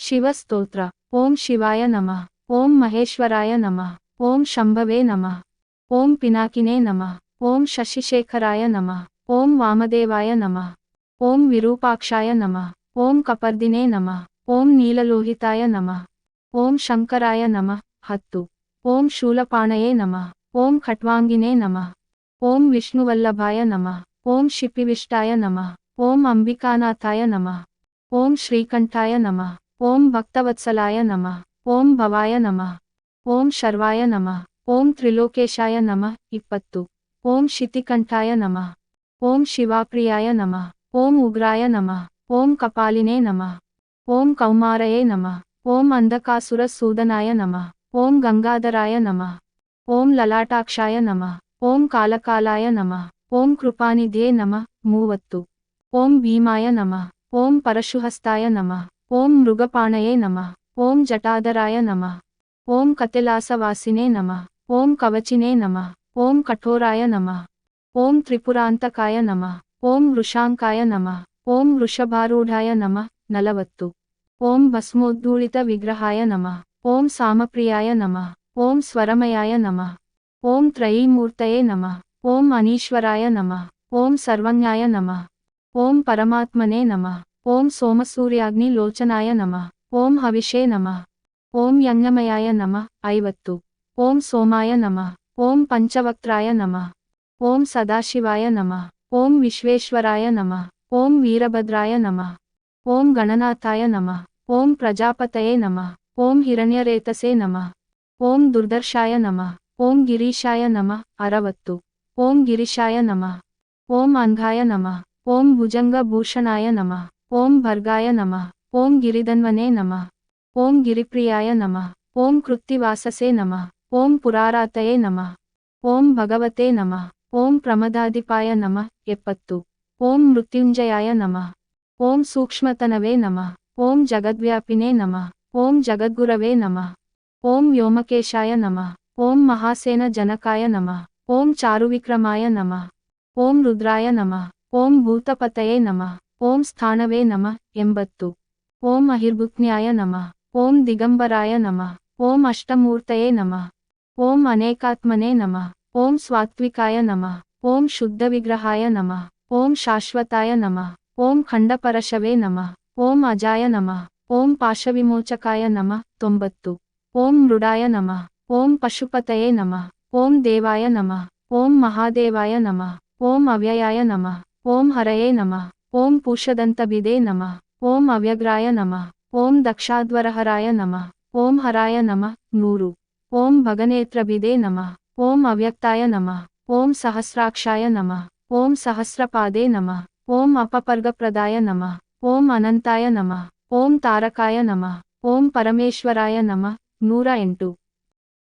ಶಿವಸ್ತೋತ್ರ ಓಂ ಶಿವಾಯ ನಮಃ ಓಂ ಮಹೇಶ್ವರಾಯ ನಮಃ ಓಂ ಶಂಭವೇ ನಮಃ ಓಂ ಪಿನಾಕಿನೇ ನಮಃ ಓಂ ಶಶಿಶೇಖರಾಯ ನಮಃ ಓಂ ವಾಮದೇವಾಯ ನಮಃ ಓಂ ವಿರೂಪಾಕ್ಷಾಯ ನಮಃ ಓಂ ಕಪರ್ದಿನೇ ನಮಃ ಓಂ ನೀಲಲೋಹಿತಾಯ ನಮಃ ಓಂ ಶಂಕರಾಯ ನಮಃ ಹತ್ತು ಓಂ ಶೂಲಪಾಣಯೇ ನಮಃ ಓಂ ಖಟ್ವಾಂಗಿನೇ ನಮಃ ಓಂ ವಿಷ್ಣುವಲ್ಲಭಾಯ ನಮಃ ಓಂ ಶಿಪಿವಿಷ್ಟಾಯ ನಮಃ ಓಂ ಅಂಬಿಕಾನಾಥಾಯ ನಮಃ ಓಂ ಶ್ರೀಕಂಠಾಯ ನಮಃ ಓಂ ಭಕ್ತವತ್ಸಲಾಯ ನಮಃ ಓಂ ಭವಾಯ ನಮಃ ಓಂ ಶರ್ವಾಯ ನಮಃ ಓಂ ತ್ರಿಲೋಕೇಶಾಯ ನಮಃ ಇಪ್ಪತ್ತು ಓಂ ಶಿತಿಕಂಠಾಯ ನಮಃ ಓಂ ಶಿವಾಪ್ರಿಯಾಯ ನಮಃ ಓಂ ಉಗ್ರಾಯ ನಮಃ ಓಂ ಕಪಾಲಿನೇ ನಮಃ ಓಂ ಕೌಮಾರಯೇ ನಮಃ ಓಂ ಅಂಧಕಾಸುರ ಸೂದನಾಯ ನಮಃ ಓಂ ಗಂಗಾಧರಾಯ ನಮಃ ಓಂ ಲಲಾಟಾಕ್ಷಾಯ ನಮಃ ಓಂ ಕಾಲಕಾಲಾಯ ನಮಃ ಓಂ ಕೃಪಾನಿಧಿಯೇ ನಮಃ ಮೂವತ್ತು ಓಂ ಭೀಮಾಯ ನಮಃ ಓಂ ಪರಶುಹಸ್ತಾಯ ನಮಃ ఓం మృగపాణయే నమ ఓం జటాధరాయ నమ ఓం కతిలాసవాసినే నమ ఓం కవచినే నమ ఓం కఠోరాయ నమ ఓం త్రిపురాంతకాయ నమ ఓం వృషాంకాయ నమ ఓం వృషభారూఢాయ నమ నలవత్తు ఓం భస్మోద్ధూళిత విగ్రహాయ నమ ఓం సామప్రియాయ నమ ఓం స్వరమయాయ నమ ఓం త్రయీమూర్తయే నమ ఓం అనీశ్వరాయ నమ ఓం సర్వజ్ఞాయ నమ ఓం పరమాత్మనే నమ ಓಂ ಸೋಮಸೂರ್ಯಾಗ್ನಿ ಲೋಚನಾಯ ನಮಃ ಓಂ ಹವಿಷೇ ನಮಃ ಓಂ ಯಜ್ಞಮಯಾಯ ನಮಃ ಐವತ್ತು ಓಂ ಸೋಮಾಯ ನಮಃ ಓಂ ಪಂಚವಕ್ತ್ರಾಯ ನಮಃ ಓಂ ಸದಾಶಿವಾಯ ನಮಃ ಓಂ ವಿಶ್ವೇಶ್ವರಾಯ ನಮಃ ಓಂ ವೀರಭದ್ರಾಯ ನಮಃ ಓಂ ಗಣನಾಥಾಯ ನಮಃ ಓಂ ಪ್ರಜಾಪತಯೇ ನಮಃ ಓಂ ಹಿರಣ್ಯರೇತಸೇ ನಮಃ ಓಂ ದುರ್ದರ್ಶಾಯ ನಮಃ ಓಂ ಗಿರೀಶಾಯ ನಮಃ ಅರವತ್ತು ಓಂ ಗಿರಿಶಾಯ ನಮಃ ಓಂ ಅಂಧಾಯ ನಮಃ ಓಂ ಭುಜಂಗಭೂಷಣಾಯ ನಮಃ ఓం భర్గాయ నమ ఓం గిరిధన్వనే నమ ఓం గిరిప్రియాయ నమ ఓం కృత్తివాససే నమ ఓం పురారాతయే నమ ఓం భగవతే నమ ఓం ప్రమదాధిపాయ నమ ఎప్పత్తు ఓం మృత్యుంజయాయ నమ ఓం సూక్ష్మతనవే నమ ఓం జగద్వ్యాపినే నమ ఓం జగద్గురవే నమ ఓం వ్యోమకేశాయ నమ ఓం మహాసేన జనకాయ నమ ఓం చారువిక్రమాయ నమ ఓం రుద్రాయ నమ ఓం భూతపతయే నమ ಓಂ ಸ್ಥಾನವೇ ನಮ ಎಂಬತ್ತು ಓಂ ಅಹಿರ್ಭುಕ್ನ್ಯಾಯ ನಮಃ ಓಂ ದಿಗಂಬರಾಯ ನಮಃ ಓಂ ಅಷ್ಟಮೂರ್ತಯೇ ನಮಃ ಓಂ ಅನೇಕಾತ್ಮನೇ ನಮಃ ಓಂ ಸ್ವಾತ್ವಿಕಾಯ ನಮಃ ಓಂ ಶುದ್ಧ ವಿಗ್ರಹಾಯ ನಮಃ ಓಂ ಶಾಶ್ವತಾಯ ನಮಃ ಓಂ ಖಂಡಪರಶವೇ ನಮಃ ಓಂ ಅಜಾಯ ನಮಃ ಓಂ ಪಾಶವಿಮೋಚಕಾಯ ನಮ ತೊಂಬತ್ತು ಓಂ ಮೃಡಾಯ ನಮಃ ಓಂ ಪಶುಪತಯೇ ನಮಃ ಓಂ ದೇವಾಯ ನಮಃ ಓಂ ಮಹಾದೇವಾಯ ನಮಃ ಓಂ ಅವ್ಯಯಾಯ ನಮಃ ಓಂ ಹರಯೇ ನಮಃ ಓಂ ಪೂಷದಂತಬಿದೇ ನಮಃ ಓಂ ಅವ್ಯಗ್ರಾಯ ನಮಃ ಓಂ ದಕ್ಷಾಧ್ವರಹರಾಯ ನಮಃ ಓಂ ಹರಾಯ ನಮಃ ನೂರು ಓಂ ಭಗನೇತ್ರಬಿದೇ ನಮಃ ಓಂ ಅವ್ಯಕ್ತಾಯ ನಮಃ ಓಂ ಸಹಸ್ರಾಕ್ಷಾಯ ನಮಃ ಓಂ ಸಹಸ್ರಪಾದೇ ನಮಃ ಓಂ ಅಪಪರ್ಗಪ್ರದಾಯ ನಮಃ ಓಂ ಅನಂತಾಯ ನಮಃ ಓಂ ತಾರಕಾಯ ನಮಃ ಓಂ ಪರಮೇಶ್ವರಾಯ ನಮಃ ನೂರ ಎಂಟು